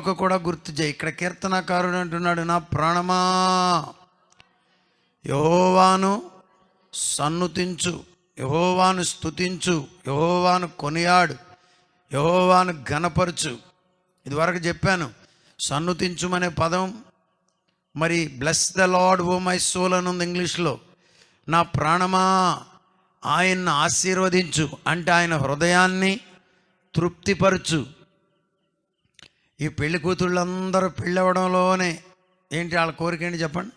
కూడా గుర్తు చేయి. ఇక్కడ కీర్తనకారుడు అంటున్నాడు నా ప్రాణమా? యహోవాను సన్నుతించు యహోవాను స్తుతించు యహోవాను కొనియాడు యహోవాను ఘనపరచు. ఇదివరకు చెప్పాను సన్నుతించుమనే పదం. మరి bless the Lord O my soul అని ఉంది ఇంగ్లీష్లో. నా ప్రాణమా? ఆయన్ని ఆశీర్వదించు. అంటే ఆయన హృదయాన్ని తృప్తిపరచు. ఈ పెళ్ళి కూతుళ్ళందరూ పెళ్ళవడంలోనే ఏంటి వాళ్ళ కోరిక ఏంటి చెప్పండి?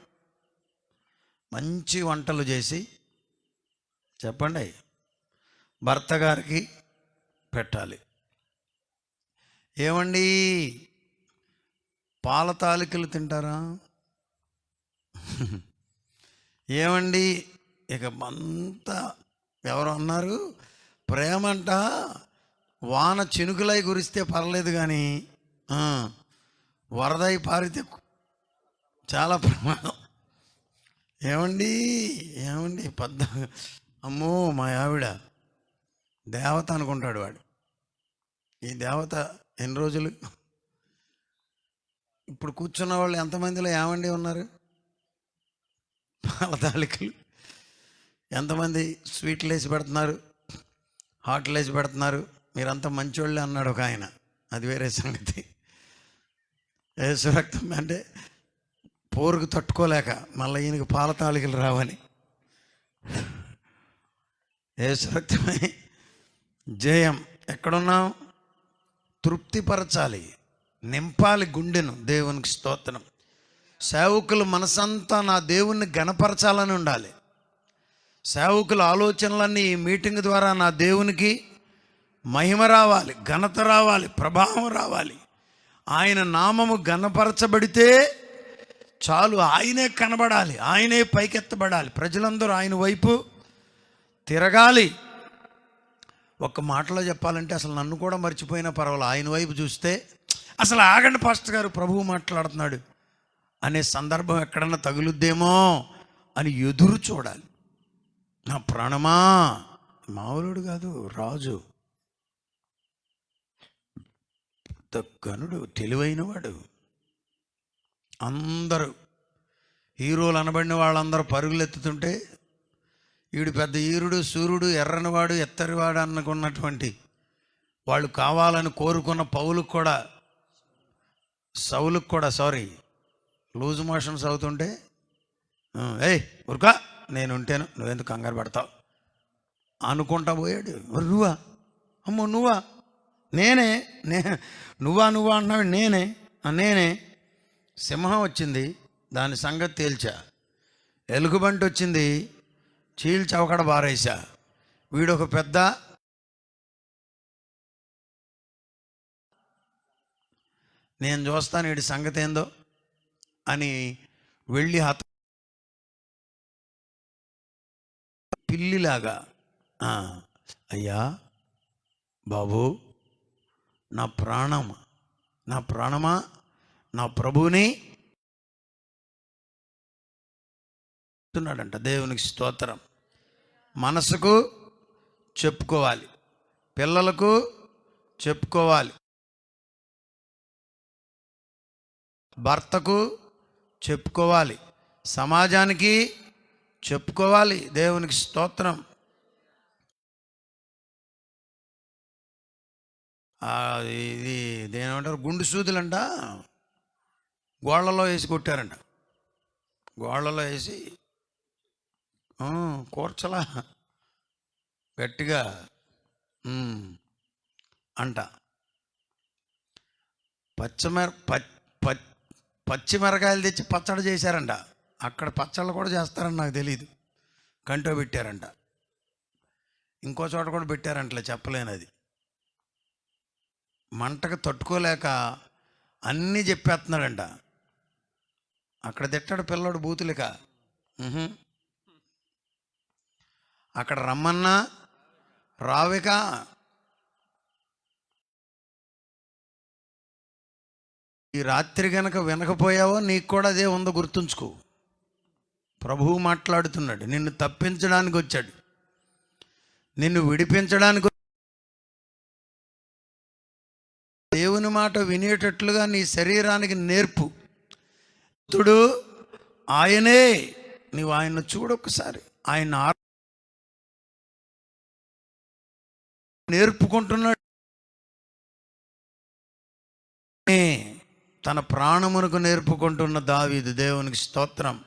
మంచి వంటలు చేసి చెప్పండి. భర్త గారికి పెట్టాలి. ఏమండి? పాల తాలికలు తింటారా? ఏమండి? ఇక అంతా ఎవరు అన్నారు? ప్రేమంట? వాన చినుకులై కురిస్తే పర్లేదు కానీ వరదై పారితే చాలా ప్రమాదం. ఏమండి? ఏమండి? పెద్ద అమ్మో మా ఆవిడ దేవత అనుకుంటాడు వాడు. ఈ దేవత ఎన్ని రోజులు? ఇప్పుడు కూర్చున్న వాళ్ళు ఎంతమందిలో ఏమండి ఉన్నారు? పాల తాలికలు ఎంతమంది స్వీట్లు వేసి పెడుతున్నారు? హాట్లు వేసి పెడుతున్నారు? మీరంతా మంచోళ్ళే అన్నాడు ఒక ఆయన. అది వేరే సంగతి. ఏసురక్తం అంటే పోరుకు తట్టుకోలేక మళ్ళీ ఈయనకి పాల తాళికలు రావని. ఏసురక్తమే జయం ఎక్కడున్నాం? తృప్తిపరచాలి నింపాలి గుండెను దేవునికి స్తోత్రం. సేవకులు మనసంతా నా దేవుణ్ణి గణపరచాలని ఉండాలి. సేవకుల ఆలోచనలన్నీ ఈ మీటింగ్ ద్వారా నా దేవునికి మహిమ రావాలి ఘనత రావాలి ప్రభావం రావాలి. ఆయన నామము ఘనపరచబడితే చాలు ఆయనే కనబడాలి ఆయనే పైకెత్తబడాలి. ప్రజలందరూ ఆయన వైపు తిరగాలి. ఒక్క మాటలో చెప్పాలంటే అసలు నన్ను కూడా మర్చిపోయినా పర్వాలేదు. ఆయన వైపు చూస్తే అసలు ఆగండి పాస్టర్ గారు ప్రభువు మాట్లాడుతున్నాడు అనే సందర్భం ఎక్కడన్నా తగులుద్దేమో అని ఎదురు చూడాలి. నా ప్రాణమా? మామూలుడు కాదు రాజు. గనుడు తెలివైనవాడు. అందరూ హీరోలు అనబడిన వాళ్ళందరూ పరుగులు ఎత్తుతుంటే వీడు పెద్ద ఈరుడు సూర్యుడు ఎర్రనివాడు ఎత్తరివాడు అనుకున్నటువంటి వాళ్ళు కావాలని కోరుకున్న పౌలకు కూడా సౌలుకు కూడా సారీ లూజ్ మోషన్స్ అవుతుంటే ఏయ్ ఉరుకా నేను ఉంటేను నువ్వెందుకు కంగారు పడతావు? అనుకుంటా పోయాడు. నువ్వా? అమ్మో నువ్వా? నేనే నే నువ్వా నువ్వా అన్నాడు. నేనే నేనే. సింహం వచ్చింది. దాని సంగతి తేల్చా. ఎలుగుబంటి వచ్చింది. చీల్ చవకడ బారేసా వీడొక పెద్ద నేను చూస్తాను వీడి సంగతి ఏందో అని వెళ్ళి హత పిల్లిలాగా అయ్యా బాబు నా ప్రాణం నా ప్రాణమా? నా ప్రభువుని? చెప్తున్నాడంట దేవునికి స్తోత్రం. మనసుకు చెప్పుకోవాలి. పిల్లలకు చెప్పుకోవాలి. భర్తకు చెప్పుకోవాలి. సమాజానికి చెప్పుకోవాలి. దేవునికి స్తోత్రం. ఇది దేనేమంటారు? గుండు సూదులంట. గోళ్ళలో వేసి కొట్టారంట. గోళ్ళలో వేసి కూర్చలా. గట్టిగా అంట. పచ్చిమిర ప- పచ్చిమిరకాయలు తెచ్చి పచ్చడి చేశారంట. అక్కడ పచ్చళ్ళు కూడా చేస్తారని నాకు తెలియదు కంటో పెట్టారంట. ఇంకో చోట కూడా పెట్టారంటలే చెప్పలేను అది మంటకు తట్టుకోలేక అన్నీ చెప్పేస్తున్నాడంట. అక్కడ తిట్టాడు పిల్లడు బూతులిక. అక్కడ రమ్మన్నా రావిక. ఈ రాత్రి గనక వినకపోయావో నీకు కూడా అదే ఉందో గుర్తుంచుకో. ప్రభువు మాట్లాడుతున్నాడు నిన్ను తప్పించడానికి వచ్చాడు. నిన్ను విడిపించడానికి మాట వినేటట్లుగా నీ శరీరానికి నేర్పు. తుడు ఆయనే నీవు ఆయన చూడొకసారి ఆయన ఆ- నేర్పుకుంటున్నాడు. తన ప్రాణమునకు నేర్పుకుంటున్న దావీదు దేవునికి స్తోత్రం.